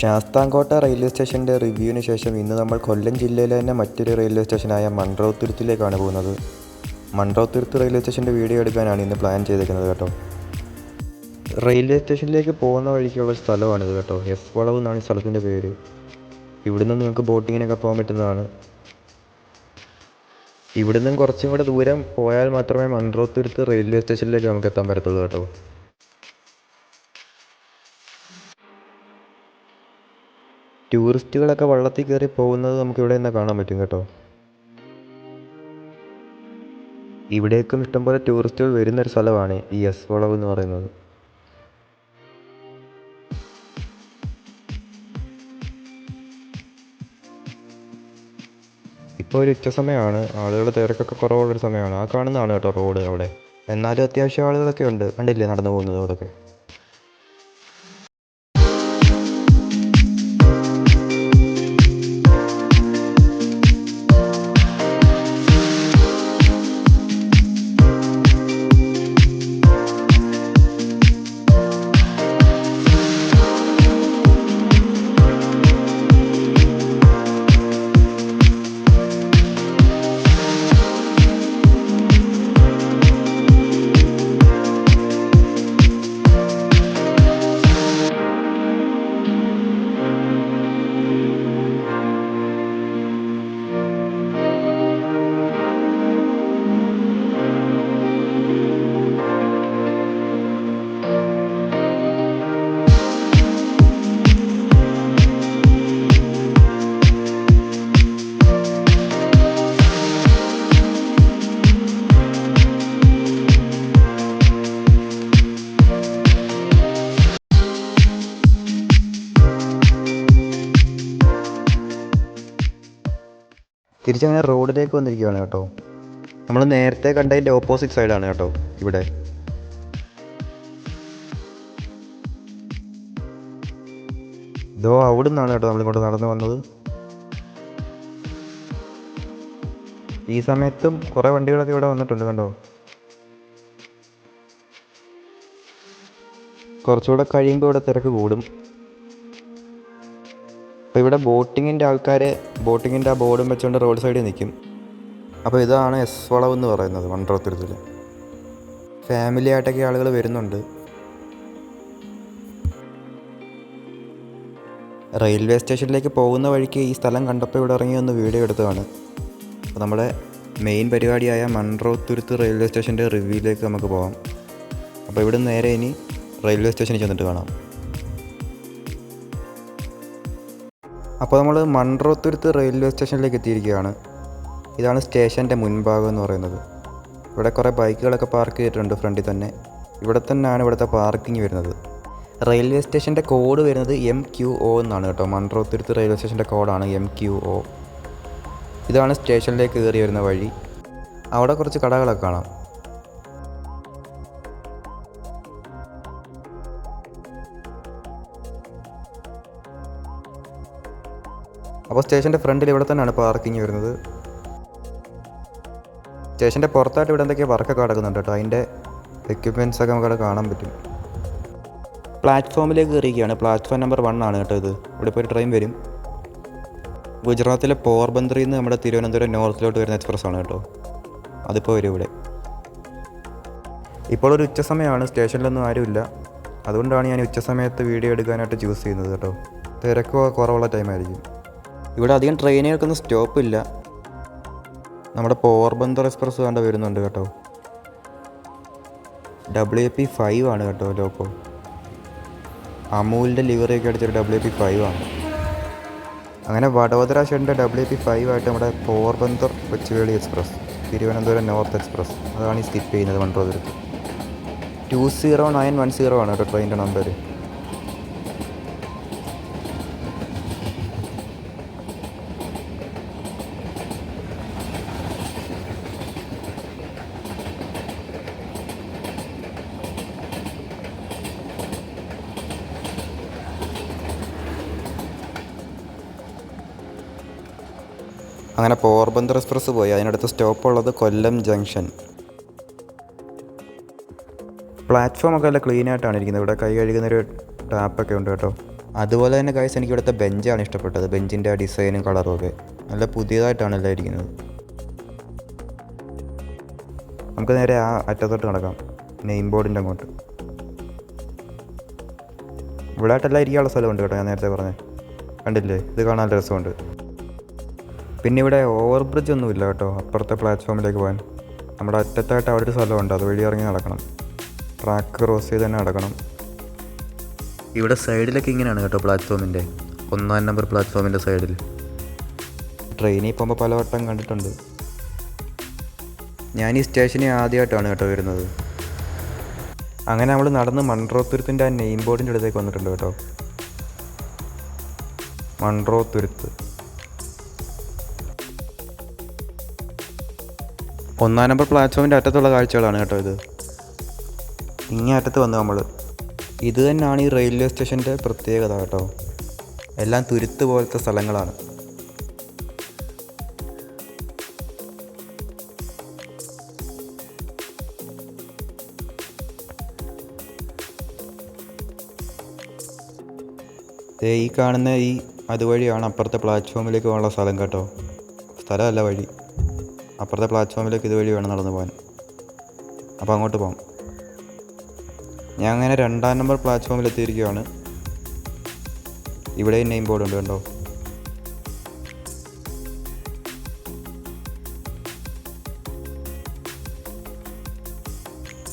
Sasthamkotta railway സ്റ്റേഷന്റെ റിവ്യൂവിന് ശേഷം ഇന്ന് നമ്മൾ കൊല്ലം ജില്ലയിലെ തന്നെ മറ്റൊരു റെയിൽവേ സ്റ്റേഷനായ മൺറോത്തുരുത്തിലേക്കാണ് പോകുന്നത്. മൺറോത്തുരുത്ത് റെയിൽവേ സ്റ്റേഷന്റെ വീഡിയോ എടുക്കാനാണ് ഇന്ന് പ്ലാൻ ചെയ്തിരിക്കുന്നത് കേട്ടോ. റെയിൽവേ സ്റ്റേഷനിലേക്ക് പോകുന്ന വഴിക്കുള്ള സ്ഥലമാണിത് കേട്ടോ. എസ് വളവ് എന്നാണ് ഈ സ്ഥലത്തിന്റെ പേര്. ഇവിടുന്ന് നിങ്ങൾക്ക് ബോട്ടിങ്ങിനൊക്കെ പോകാൻ പറ്റുന്നതാണ്. ഇവിടുന്ന് കുറച്ചും കൂടെ ദൂരം പോയാൽ മാത്രമേ മൺറോത്തുരുത്ത് റെയിൽവേ സ്റ്റേഷനിലേക്ക് നമുക്ക് എത്താൻ പറ്റത്തുള്ളൂ കേട്ടോ. ടൂറിസ്റ്റുകളൊക്കെ വള്ളത്തിൽ കയറി പോകുന്നത് നമുക്ക് ഇവിടെ നിന്ന് കാണാൻ പറ്റും കേട്ടോ. ഇവിടേക്കും ഇഷ്ടംപോലെ ടൂറിസ്റ്റുകൾ വരുന്ന ഒരു സ്ഥലമാണ് ഈ എസ് വളവ് എന്ന് പറയുന്നത്. ഇപ്പോൾ ഒരു ഉച്ച സമയമാണ്. ആളുകളുടെ തിരക്കൊക്കെ കുറവുള്ളൊരു സമയമാണ്. ആ കാണുന്നതാണ് കേട്ടോ റോഡ് അവിടെ. എന്നാലും അത്യാവശ്യം ആളുകളൊക്കെ ഉണ്ട്. കണ്ടില്ലേ നടന്നു പോകുന്നത് അവിടെയൊക്കെ തിരിച്ചങ്ങനെ റോഡിലേക്ക് വന്നിരിക്കുകയാണ് കേട്ടോ. നമ്മൾ നേരത്തെ കണ്ടതിന്റെ ഓപ്പോസിറ്റ് സൈഡാണ് കേട്ടോ ഇവിടെ. ഇതോ അവിടെ നിന്നാണ് കേട്ടോ നമ്മളിങ്ങോട്ട് നടന്നു വന്നത്. ഈ സമയത്തും കുറേ വണ്ടികളൊക്കെ ഇവിടെ വന്നിട്ടുണ്ട് കണ്ടോ? കുറച്ചുകൂടെ കഴിയുമ്പോൾ ഇവിടെ തിരക്ക് കൂടും. അപ്പോൾ ഇവിടെ ബോട്ടിങ്ങിന്റെ ആൾക്കാർ ബോട്ടിങ്ങിന്റെ ആ ബോർഡും വെച്ചുകൊണ്ട് റോഡ് സൈഡിൽ നിൽക്കും അപ്പോൾ ഇതാണ് എസ് വളവ് എന്ന് പറയുന്നത് മൺട്രോത്തുരുത്തിൽ ഫാമിലി ആയിട്ടൊക്കെ ആളുകൾ വരുന്നുണ്ട്. റെയിൽവേ സ്റ്റേഷനിലേക്ക് പോകുന്ന വഴിക്ക് ഈ സ്ഥലം കണ്ടപ്പോൾ ഇവിടെ ഇറങ്ങി ഒന്ന് വീഡിയോ എടുത്തതാണ്. അപ്പോൾ നമ്മുടെ മെയിൻ പരിപാടിയായ മൺറോത്തുരുത്ത് റെയിൽവേ സ്റ്റേഷന്റെ റിവ്യൂയിലേക്ക് നമുക്ക് പോകാം അപ്പോൾ ഇവിടെ നേരെ ഇനി റെയിൽവേ സ്റ്റേഷനിൽ ചെന്നിട്ട് കാണാം. അപ്പോൾ നമ്മൾ മൺറോത്തുരുത്ത് റെയിൽവേ സ്റ്റേഷനിലേക്ക് എത്തിയിരിക്കുകയാണ്. ഇതാണ് സ്റ്റേഷന്റെ മുൻഭാഗം എന്ന് പറയുന്നത്. ഇവിടെ കുറേ ബൈക്കുകളൊക്കെ പാർക്ക് ചെയ്തിട്ടുണ്ട് ഫ്രണ്ടിൽ തന്നെ. ഇവിടെ തന്നെയാണ് ഇവിടുത്തെ പാർക്കിംഗ് വരുന്നത്. റെയിൽവേ സ്റ്റേഷന്റെ കോഡ് വരുന്നത് എം ക്യു ഒ എന്നാണ് കേട്ടോ. മൺറോത്തുരുത്ത് റെയിൽവേ സ്റ്റേഷന്റെ കോഡാണ് എം ക്യു ഒ. ഇതാണ് സ്റ്റേഷനിലേക്ക് കയറി വരുന്ന വഴി. അവിടെ കുറച്ച് കടകളൊക്കെ കാണാം. അപ്പോൾ സ്റ്റേഷന്റെ ഫ്രണ്ടിൽ ഇവിടെ തന്നെയാണ് പാർക്കിംഗ് വരുന്നത്. സ്റ്റേഷന്റെ പുറത്തായിട്ട് ഇവിടെ എന്തൊക്കെയോ വർക്കൊക്കെ നടക്കുന്നുണ്ട് കേട്ടോ. അതിന്റെ എക്യുപ്മെന്റ്സ് ഒക്കെ നമുക്കവിടെ കാണാൻ പറ്റും. പ്ലാറ്റ്ഫോമിലേക്ക് കയറിയിരിക്കുകയാണ്. പ്ലാറ്റ്ഫോം നമ്പർ വൺ ആണ് കേട്ടോ ഇത്. ഇവിടെ ഇപ്പോൾ ഒരു ട്രെയിൻ വരും. ഗുജറാത്തിലെ പോർബന്തറിൽ നിന്ന് നമ്മുടെ തിരുവനന്തപുരം നോർത്തിലോട്ട് വരുന്ന എക്സ്പ്രസ് ആണ് കേട്ടോ. അതിപ്പോൾ വരും ഇവിടെ. ഇപ്പോൾ ഒരു ഉച്ച സമയമാണ് സ്റ്റേഷനിലൊന്നും ആരുമില്ല. അതുകൊണ്ടാണ് ഞാൻ ഉച്ച സമയത്ത് വീഡിയോ എടുക്കാനായിട്ട് ചൂസ് ചെയ്യുന്നത് കേട്ടോ. തിരക്കോ കുറവുള്ള ടൈമായിരിക്കും ഇവിടെ അധികം ട്രെയിനുകൾക്കൊന്നും സ്റ്റോപ്പ് ഇല്ല. നമ്മുടെ പോർബന്തർ എക്സ്പ്രസ് കണ്ട വരുന്നുണ്ട് കേട്ടോ. ഡബ്ല്യു പി ഫൈവ് ആണ് കേട്ടോ ലോക്കോ. അമൂലിന്റെ ലിവറിയൊക്കെ അടിച്ചൊരു ഡബ്ല്യു പി ഫൈവ് ആണ്. അങ്ങനെ വഡോദര ഷെഡിന്റെ ഡബ്ല്യു പി ഫൈവ് ആയിട്ട് നമ്മുടെ Porbandar Kochuveli express Thiruvananthapuram north express അതാണ് ഈ സ്കിപ്പ് ചെയ്യുന്നത് വണ്ടോദരത്ത് two zero nine one zero ആണ് കേട്ടോ ട്രെയിനിന്റെ നമ്പർ അങ്ങനെ പോർബന്ദർ എക്സ്പ്രസ് പോയി. അതിനടുത്ത് സ്റ്റോപ്പ് ഉള്ളത് കൊല്ലം ജംഗ്ഷൻ പ്ലാറ്റ്ഫോമൊക്കെ നല്ല ക്ലീൻ ആയിട്ടാണ് ഇരിക്കുന്നത്. ഇവിടെ കൈ കഴുകുന്നൊരു ടാപ്പൊക്കെ ഉണ്ട് കേട്ടോ. അതുപോലെ തന്നെ കൈസ് എനിക്ക് ഇവിടുത്തെ ബെഞ്ചാണ് ഇഷ്ടപ്പെട്ടത്. ബെഞ്ചിന്റെ ഡിസൈനും കളറും ഒക്കെ. നല്ല പുതിയതായിട്ടാണ് എല്ലാം ഇരിക്കുന്നത്. നമുക്ക് നേരെ ആ അറ്റത്തോട്ട് നടക്കാം. നെയിം ബോർഡിന്റെ അങ്ങോട്ട്. ഇവിടെ ആയിട്ടെല്ലാം ഇരിക്കാനുള്ള സ്ഥലമുണ്ട് കേട്ടോ ഞാൻ നേരത്തെ പറഞ്ഞത് കണ്ടില്ലേ? ഇത് കാണാൻ രസമുണ്ട്. പിന്നെ ഇവിടെ ഓവർ ബ്രിഡ്ജ് ഒന്നുമില്ല കേട്ടോ. അപ്പുറത്തെ പ്ലാറ്റ്ഫോമിലേക്ക് പോകാൻ. നമ്മുടെ അറ്റത്തായിട്ട് അവിടെ ഒരു സ്ഥലമുണ്ട്. അതുവഴി ഇറങ്ങി നടക്കണം. ട്രാക്ക് ക്രോസ് ചെയ്ത് തന്നെ നടക്കണം. ഇവിടെ സൈഡിലൊക്കെ ഇങ്ങനെയാണ് കേട്ടോ പ്ലാറ്റ്ഫോമിന്റെ ഒന്നാം നമ്പർ പ്ലാറ്റ്ഫോമിന്റെ സൈഡിൽ ട്രെയിനിൽ പോകുമ്പോൾ പലവട്ടം കണ്ടിട്ടുണ്ട്. ഞാൻ ഈ സ്റ്റേഷനിൽ ആദ്യമായിട്ടാണ് കേട്ടോ വരുന്നത്. അങ്ങനെ നമ്മൾ നടന്ന് മൺട്രോത്തുരുത്തിന്റെ ആ നെയിം ബോർഡിന്റെ അടുത്തേക്ക് വന്നിട്ടുണ്ട് കേട്ടോ. മൺട്രോത്തുരുത്ത് ഒന്നാം നമ്പർ പ്ലാറ്റ്ഫോമിന്റെ അറ്റത്തുള്ള കാഴ്ചകളാണ് കേട്ടോ ഇത്. ഇങ്ങേ അറ്റത്ത് വന്നു നമ്മൾ ഇത് തന്നെയാണ് ഈ റെയിൽവേ സ്റ്റേഷന്റെ പ്രത്യേകത കേട്ടോ. എല്ലാം തുരുത്ത് പോലത്തെ സ്ഥലങ്ങളാണ്. ഈ കാണുന്ന ഈ അതുവഴിയാണ് അപ്പുറത്തെ പ്ലാറ്റ്ഫോമിലേക്ക് പോകാനുള്ള സ്ഥലം കേട്ടോ. സ്ഥലമല്ല വഴി. അപ്പുറത്തെ പ്ലാറ്റ്ഫോമിലേക്ക് ഇതുവഴി വേണം നടന്നു പോകാൻ. അപ്പോൾ അങ്ങോട്ട് പോകാം. ഞാൻ അങ്ങനെ രണ്ടാം നമ്പർ പ്ലാറ്റ്ഫോമിൽ എത്തിയിരിക്കുകയാണ്. ഇവിടെ നെയിം ബോർഡ് ഉണ്ട് കണ്ടോ?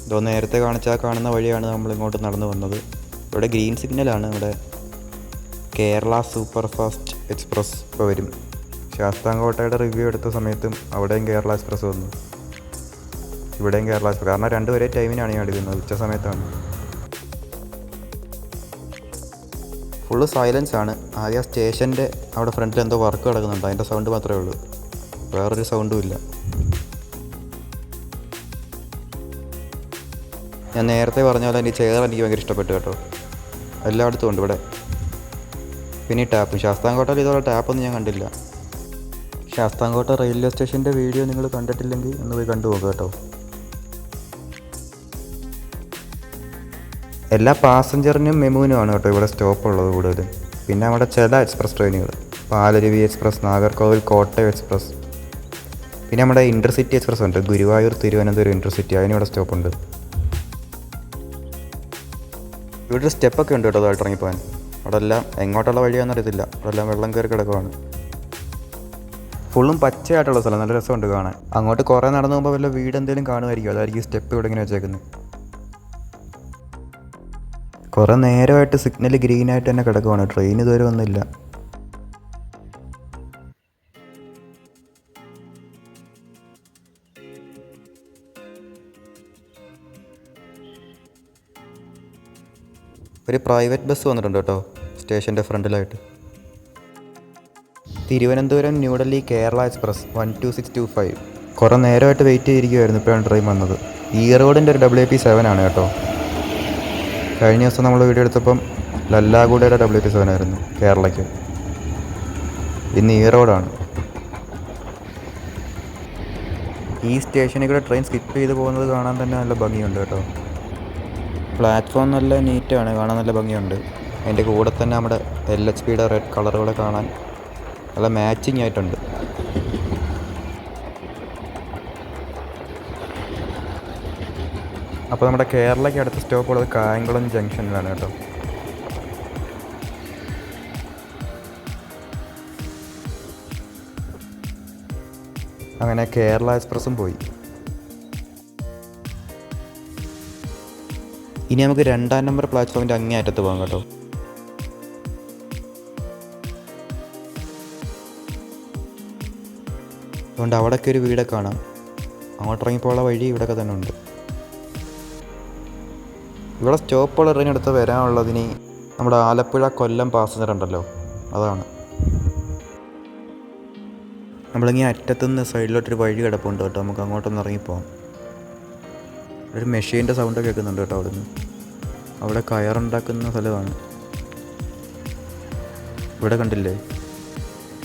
ഇതോ നേരത്തെ കാണിച്ച ആ കാണുന്ന വഴിയാണ് നമ്മൾ ഇങ്ങോട്ട് നടന്നു വന്നത്. ഇവിടെ ഗ്രീൻ സിഗ്നലാണ് ഇവിടെ കേരള സൂപ്പർ ഫാസ്റ്റ് എക്സ്പ്രസ് ഇപ്പോൾ വരും. ശാസ്താംകോട്ടയുടെ റിവ്യൂ എടുത്ത സമയത്തും അവിടെയും കേരള എക്സ്പ്രസ് വന്നു. ഇവിടെയും കേരള എക്സ്പ്രസ് കാരണം രണ്ടും ഒരേ ടൈമിനാണ് ഞാൻ എടുക്കുന്നത്. ഉച്ച സമയത്താണ്. ഫുള്ള് സൈലൻസ് ആണ്. ആദ്യം ആ സ്റ്റേഷന്റെ അവിടെ ഫ്രണ്ടിൽ എന്തോ വർക്ക് കിടക്കുന്നുണ്ട് അതിന്റെ സൗണ്ട് മാത്രമേ ഉള്ളൂ. വേറൊരു സൗണ്ടും ഇല്ല. ഞാൻ നേരത്തെ പറഞ്ഞ പോലെ എനിക്ക് ചെയർ എനിക്ക് ഭയങ്കര ഇഷ്ടപ്പെട്ടു കേട്ടോ. എല്ലായിടത്തും ഉണ്ട് ഇവിടെ. പിന്നെ ടാപ്പും ശാസ്താംകോട്ടയിൽ ഇതുപോലെ ടാപ്പൊന്നും ഞാൻ കണ്ടില്ല. ശാസ്താംകോട്ട റെയിൽവേ സ്റ്റേഷന്റെ വീഡിയോ നിങ്ങൾ കണ്ടിട്ടില്ലെങ്കിൽ ഒന്ന് പോയി കണ്ടു കേട്ടോ. എല്ലാ പാസഞ്ചറിനും മെമുവിനുമാണ് കേട്ടോ ഇവിടെ സ്റ്റോപ്പ് ഉള്ളത് കൂടുതലും. പിന്നെ അവിടെ ചില എക്സ്പ്രസ് ട്രെയിനുകൾ. Palaruvi express Nagercoil Kottayam express. പിന്നെ നമ്മുടെ ഇന്റർസിറ്റി എക്സ്പ്രസ് ഉണ്ട്. ഗുരുവായൂർ തിരുവനന്തപുരം ഇന്റർസിറ്റി അതിനിവിടെ സ്റ്റോപ്പുണ്ട് ഇവിടെ സ്റ്റെപ്പൊക്കെ ഉണ്ട് കേട്ടോ ഇറങ്ങിപ്പോകാൻ അവിടെ എല്ലാം എങ്ങോട്ടുള്ള വഴിയാണെന്ന് അറിയത്തില്ല. അവിടെ എല്ലാം വെള്ളം കയറി കിടക്കുവാണ്. ഫുള്ളും പച്ചയായിട്ടുള്ള സ്ഥലം. നല്ല രസമുണ്ട് കാണാൻ. അങ്ങോട്ട് കുറേ നടന്നു പോകുമ്പോൾ വല്ല വീട് എന്തെങ്കിലും കാണുമായിരിക്കും. അതായിരിക്കും സ്റ്റെപ്പ് ഇവിടെ ഇങ്ങനെ വെച്ചേക്കുന്നത് കുറേ നേരമായിട്ട് സിഗ്നൽ ഗ്രീൻ ആയിട്ട് തന്നെ കിടക്കുവാണ്. ട്രെയിൻ ഇതുവരെ വന്നില്ല. ഒരു പ്രൈവറ്റ് ബസ് വന്നിട്ടുണ്ട് കേട്ടോ. സ്റ്റേഷന്റെ ഫ്രണ്ടിലായിട്ട് Thiruvananthapuram New Delhi Kerala express one two six two five. കുറേ നേരമായിട്ട് വെയിറ്റ് ചെയ്തിരിക്കുമായിരുന്നു ഇപ്പോഴാണ് ട്രെയിൻ വന്നത്. ഈ റോഡിന്റെ ഒരു ഡബ്ല്യു പി സെവൻ ആണ് കേട്ടോ. കഴിഞ്ഞ ദിവസം നമ്മൾ വീഡിയോ എടുത്തപ്പം ലല്ലാഗുഡയുടെ ഡബ്ല്യു പി സെവൻ ആയിരുന്നു കേരളയ്ക്ക്. ഇന്ന് ഈ റോഡാണ്. ഈ സ്റ്റേഷനിൽ കൂടെ ട്രെയിൻ സ്കിപ്പ് ചെയ്ത് പോകുന്നത് കാണാൻ തന്നെ നല്ല ഭംഗിയുണ്ട് കേട്ടോ. പ്ലാറ്റ്ഫോം നല്ല നീറ്റാണ് കാണാൻ നല്ല ഭംഗിയുണ്ട്. അതിന്റെ കൂടെ തന്നെ നമ്മുടെ എൽ എച്ച് പിയുടെ റെഡ് കളറുകൾ കാണാൻ നല്ല മാച്ചിങ് ആയിട്ടുണ്ട്. അപ്പോൾ നമ്മുടെ കേരളയ്ക്ക് അടുത്ത സ്റ്റോപ്പ് ഉള്ളത് കായംകുളം ജംഗ്ഷനിലാണ് കേട്ടോ. അങ്ങനെ കേരള എക്സ്പ്രസ്സും പോയി. ഇനി നമുക്ക് രണ്ടാം നമ്പർ പ്ലാറ്റ്ഫോമിന്റെ അങ്ങേ അറ്റത്ത് പോകാം കേട്ടോ. അതുകൊണ്ട് അവിടെയൊക്കെ ഒരു വീടൊക്കെ കാണാം. അങ്ങോട്ട് ഇറങ്ങിപ്പോയുള്ള വഴി ഇവിടെയൊക്കെ തന്നെ ഉണ്ട്. ഇവിടെ സ്റ്റോപ്പുള്ള ട്രെയിൻ എടുത്ത് വരാനുള്ളതിന് നമ്മുടെ ആലപ്പുഴ കൊല്ലം പാസഞ്ചർ ഉണ്ടല്ലോ. അതാണ്. നമ്മളിങ്ങനെ അറ്റത്തുനിന്ന് സൈഡിലോട്ടൊരു വഴി കിടപ്പുണ്ട് കേട്ടോ. നമുക്ക് അങ്ങോട്ടൊന്ന് ഇറങ്ങിപ്പോവാം. ഒരു മെഷീന്റെ സൗണ്ട് കേൾക്കുന്നുണ്ട് കേട്ടോ അവിടുന്ന്. അവിടെ കയറുണ്ടാക്കുന്ന സ്ഥലമാണ്. ഇവിടെ കണ്ടില്ലേ?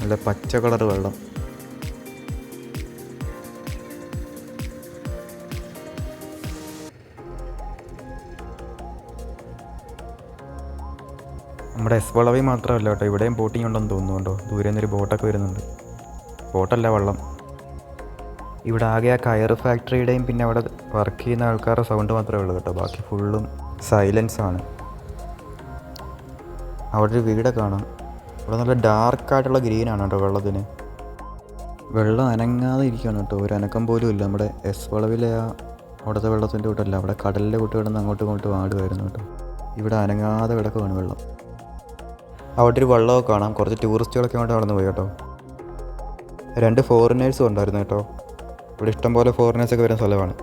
നല്ല പച്ച കളർ വെള്ളം. നമ്മുടെ എസ് വളവി മാത്രമല്ല കേട്ടോ ഇവിടെയും ബോട്ടിംഗ് ഉണ്ടെന്ന് തോന്നുന്നുണ്ടോ ദൂരെ നിന്നൊരു ബോട്ടൊക്കെ വരുന്നുണ്ട്. ബോട്ടല്ല വള്ളം. ഇവിടെ ആകെ ആ കയർ ഫാക്ടറിയുടെയും പിന്നെ അവിടെ വർക്ക് ചെയ്യുന്ന ആൾക്കാരുടെ സൗണ്ട് മാത്രമേ ഉള്ളൂ കേട്ടോ. ബാക്കി ഫുള്ളും സൈലൻസ് ആണ്. അവിടെ ഒരു വീട് കാണാം. ഇവിടെ നല്ല ഡാർക്കായിട്ടുള്ള ഗ്രീനാണ് കേട്ടോ വെള്ളത്തിന്. വെള്ളം അനങ്ങാതെ ഇരിക്കുകയാണ് കേട്ടോ. ഒരു അനക്കം പോലും ഇല്ല. നമ്മുടെ എസ് വളവിലെ ആ അവിടുത്തെ വെള്ളത്തിന്റെ കൂട്ടല്ല. അവിടെ കടലിലെ കൂട്ട് കിടന്ന് അങ്ങോട്ടും ഇങ്ങോട്ടും ആടുമായിരുന്നു കേട്ടോ. ഇവിടെ അനങ്ങാതെ കിടക്കുവാണ് വെള്ളം. അവിടെ ഒരു വെള്ളമൊക്കെ കാണാം. കുറച്ച് ടൂറിസ്റ്റുകളൊക്കെ അങ്ങോട്ട് നടന്നു പോയി കേട്ടോ. രണ്ട് ഫോറിനേഴ്സും ഉണ്ടായിരുന്നു കേട്ടോ. ഇവിടെ ഇഷ്ടംപോലെ ഫോറിനേഴ്സൊക്കെ വരുന്ന സ്ഥലമാണ്.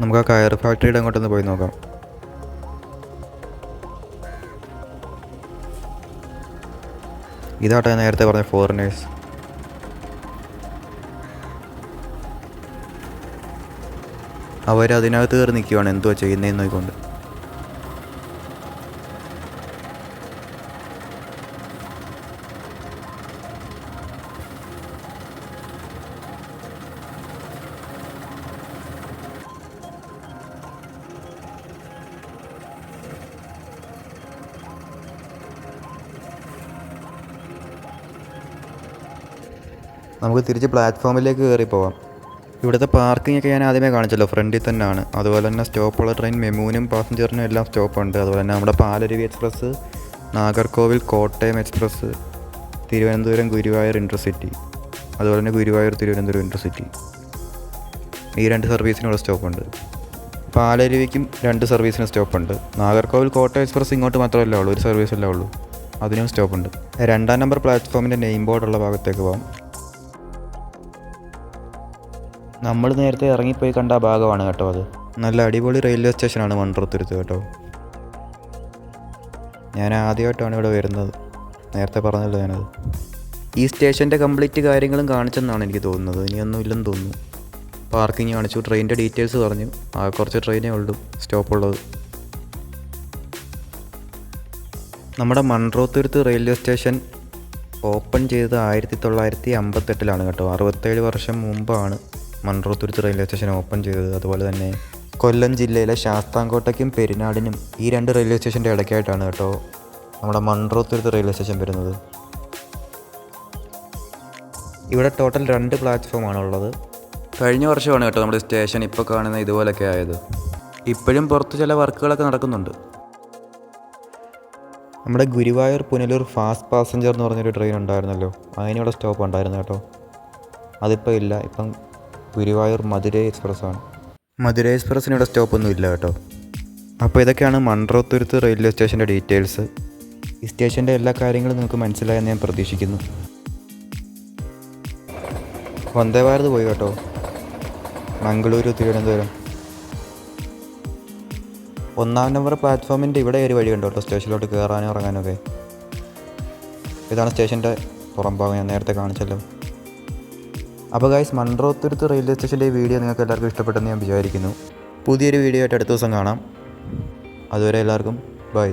നമുക്ക് ആ കയർ ഫാക്ടറിയുടെ അങ്ങോട്ടൊന്ന് പോയി നോക്കാം. ഇതാട്ടെ നേരത്തെ പറഞ്ഞ ഫോറിനേഴ്സ് അവരതിനകത്ത് കയറി നിൽക്കുവാണ് എന്തുവാ ചെയ്യുന്നതെന്ന് നോക്കിക്കൊണ്ട്. നമുക്ക് തിരിച്ച് പ്ലാറ്റ്ഫോമിലേക്ക് കയറി പോവാം. ഇവിടുത്തെ പാർക്കിംഗ് ഒക്കെ ഞാൻ ആദ്യമേ കാണിച്ചല്ലോ ഫ്രണ്ടിൽ തന്നെയാണ്. അതുപോലെ തന്നെ സ്റ്റോപ്പുള്ള ട്രെയിൻ മെമൂനും പാസഞ്ചറിനും എല്ലാം സ്റ്റോപ്പുണ്ട് അതുപോലെ തന്നെ നമ്മുടെ Palaruvi express Nagercoil Kottayam express Thiruvananthapuram Guruvayur intercity അതുപോലെ തന്നെ ഗുരുവായൂർ തിരുവനന്തപുരം ഇന്റർസിറ്റി ഈ രണ്ട് സർവീസിനുള്ള സ്റ്റോപ്പുണ്ട് പാലരുവിക്കും രണ്ട് സർവീസിന് സ്റ്റോപ്പുണ്ട് നാഗർകോവിൽ കോട്ടയം എക്സ്പ്രസ് ഇങ്ങോട്ട് മാത്രമല്ല ഉള്ളൂ ഒരു സർവീസ് അല്ലേ ഉള്ളൂ. അതിനും സ്റ്റോപ്പുണ്ട് രണ്ടാം നമ്പർ പ്ലാറ്റ്ഫോമിന്റെ നെയിം ബോർഡുള്ള ഭാഗത്തേക്ക് പോകാം നമ്മൾ നേരത്തെ ഇറങ്ങിപ്പോയി കണ്ട ഭാഗമാണ് കേട്ടോ അത്. നല്ല അടിപൊളി റെയിൽവേ സ്റ്റേഷനാണ് മൺട്രോത്തുരുത്ത് കേട്ടോ. ഞാൻ ആദ്യമായിട്ടാണ് ഇവിടെ വരുന്നത്. നേരത്തെ പറഞ്ഞല്ലോ ഞാനത്. ഈ സ്റ്റേഷന്റെ കംപ്ലീറ്റ് കാര്യങ്ങളും കാണിച്ചെന്നാണ് എനിക്ക് തോന്നുന്നത്. ഇനിയൊന്നും ഇല്ലെന്ന് തോന്നുന്നു. പാർക്കിംഗ് കാണിച്ചു ട്രെയിനിന്റെ ഡീറ്റെയിൽസ് പറഞ്ഞു. ആ കുറച്ച് ട്രെയിനേ ഉള്ളൂ സ്റ്റോപ്പുള്ളത്. നമ്മുടെ മൺട്രോത്തുരുത്ത് റെയിൽവേ സ്റ്റേഷൻ ഓപ്പൺ ചെയ്തത് ആയിരത്തി തൊള്ളായിരത്തി അമ്പത്തെട്ടിലാണ് കേട്ടോ. അറുപത്തേഴ് വർഷം മുമ്പാണ്. മൺട്രോത്തുരുത്ത് റെയിൽവേ സ്റ്റേഷൻ ഓപ്പൺ ചെയ്തത്. അതുപോലെ തന്നെ കൊല്ലം ജില്ലയിലെ ശാസ്താംകോട്ടയ്ക്കും പെരിനാടിനും ഈ രണ്ട് റെയിൽവേ സ്റ്റേഷന്റെ ഇടയ്ക്കായിട്ടാണ് കേട്ടോ നമ്മുടെ മൺറോത്തൂർ റെയിൽവേ സ്റ്റേഷൻ വരുന്നത്. ഇവിടെ ടോട്ടൽ രണ്ട് പ്ലാറ്റ്ഫോമാണ് ഉള്ളത്. കഴിഞ്ഞ വർഷമാണ് കേട്ടോ നമ്മുടെ സ്റ്റേഷൻ ഇപ്പോൾ കാണുന്ന ഇതുപോലൊക്കെ ആയത്. ഇപ്പോഴും പുറത്ത് ചില വർക്കുകളൊക്കെ നടക്കുന്നുണ്ട്. നമ്മുടെ ഗുരുവായൂർ പുനലൂർ ഫാസ്റ്റ് പാസഞ്ചർ എന്ന് പറഞ്ഞൊരു ട്രെയിൻ ഉണ്ടായിരുന്നല്ലോ. അതിനിവിടെ സ്റ്റോപ്പ് ഉണ്ടായിരുന്നു കേട്ടോ. അതിപ്പോൾ ഇല്ല. ഇപ്പം ഗുരുവായൂർ മധുരൈ എക്സ്പ്രസ് ആണ് മധുരൈ എക്സ്പ്രസ്സിന് ഇവിടെ സ്റ്റോപ്പൊന്നും ഇല്ല കേട്ടോ. അപ്പോൾ ഇതൊക്കെയാണ് മൺറോത്തുരുത്ത് റെയിൽവേ സ്റ്റേഷന്റെ ഡീറ്റെയിൽസ്. ഈ സ്റ്റേഷന്റെ എല്ലാ കാര്യങ്ങളും നിങ്ങൾക്ക് മനസ്സിലായെന്ന് ഞാൻ പ്രതീക്ഷിക്കുന്നു. വന്ദേ ഭാരത് പോയി കേട്ടോ. മംഗളൂരു തിരുവനന്തപുരം. ഒന്നാം നമ്പർ പ്ലാറ്റ്ഫോമിന്റെ ഇവിടെ ഒരു വഴിയുണ്ട് കേട്ടോ സ്റ്റേഷനിലോട്ട് കയറാനും ഇറങ്ങാനും ഒക്കെ. ഇതാണ് സ്റ്റേഷന്റെ പുറംഭാഗം ഞാൻ നേരത്തെ കാണിച്ചല്ലോ. അപ്പോൾ ഗൈസ് മൺറോത്തുരുത്ത് റെയിൽവേ സ്റ്റേഷന്റെ ഈ വീഡിയോ നിങ്ങൾക്ക് എല്ലാവർക്കും ഇഷ്ടപ്പെട്ടെന്ന് ഞാൻ വിചാരിക്കുന്നു. പുതിയൊരു വീഡിയോ ആയിട്ട് അടുത്ത ദിവസം കാണാം. അതുവരെ എല്ലാവർക്കും ബൈ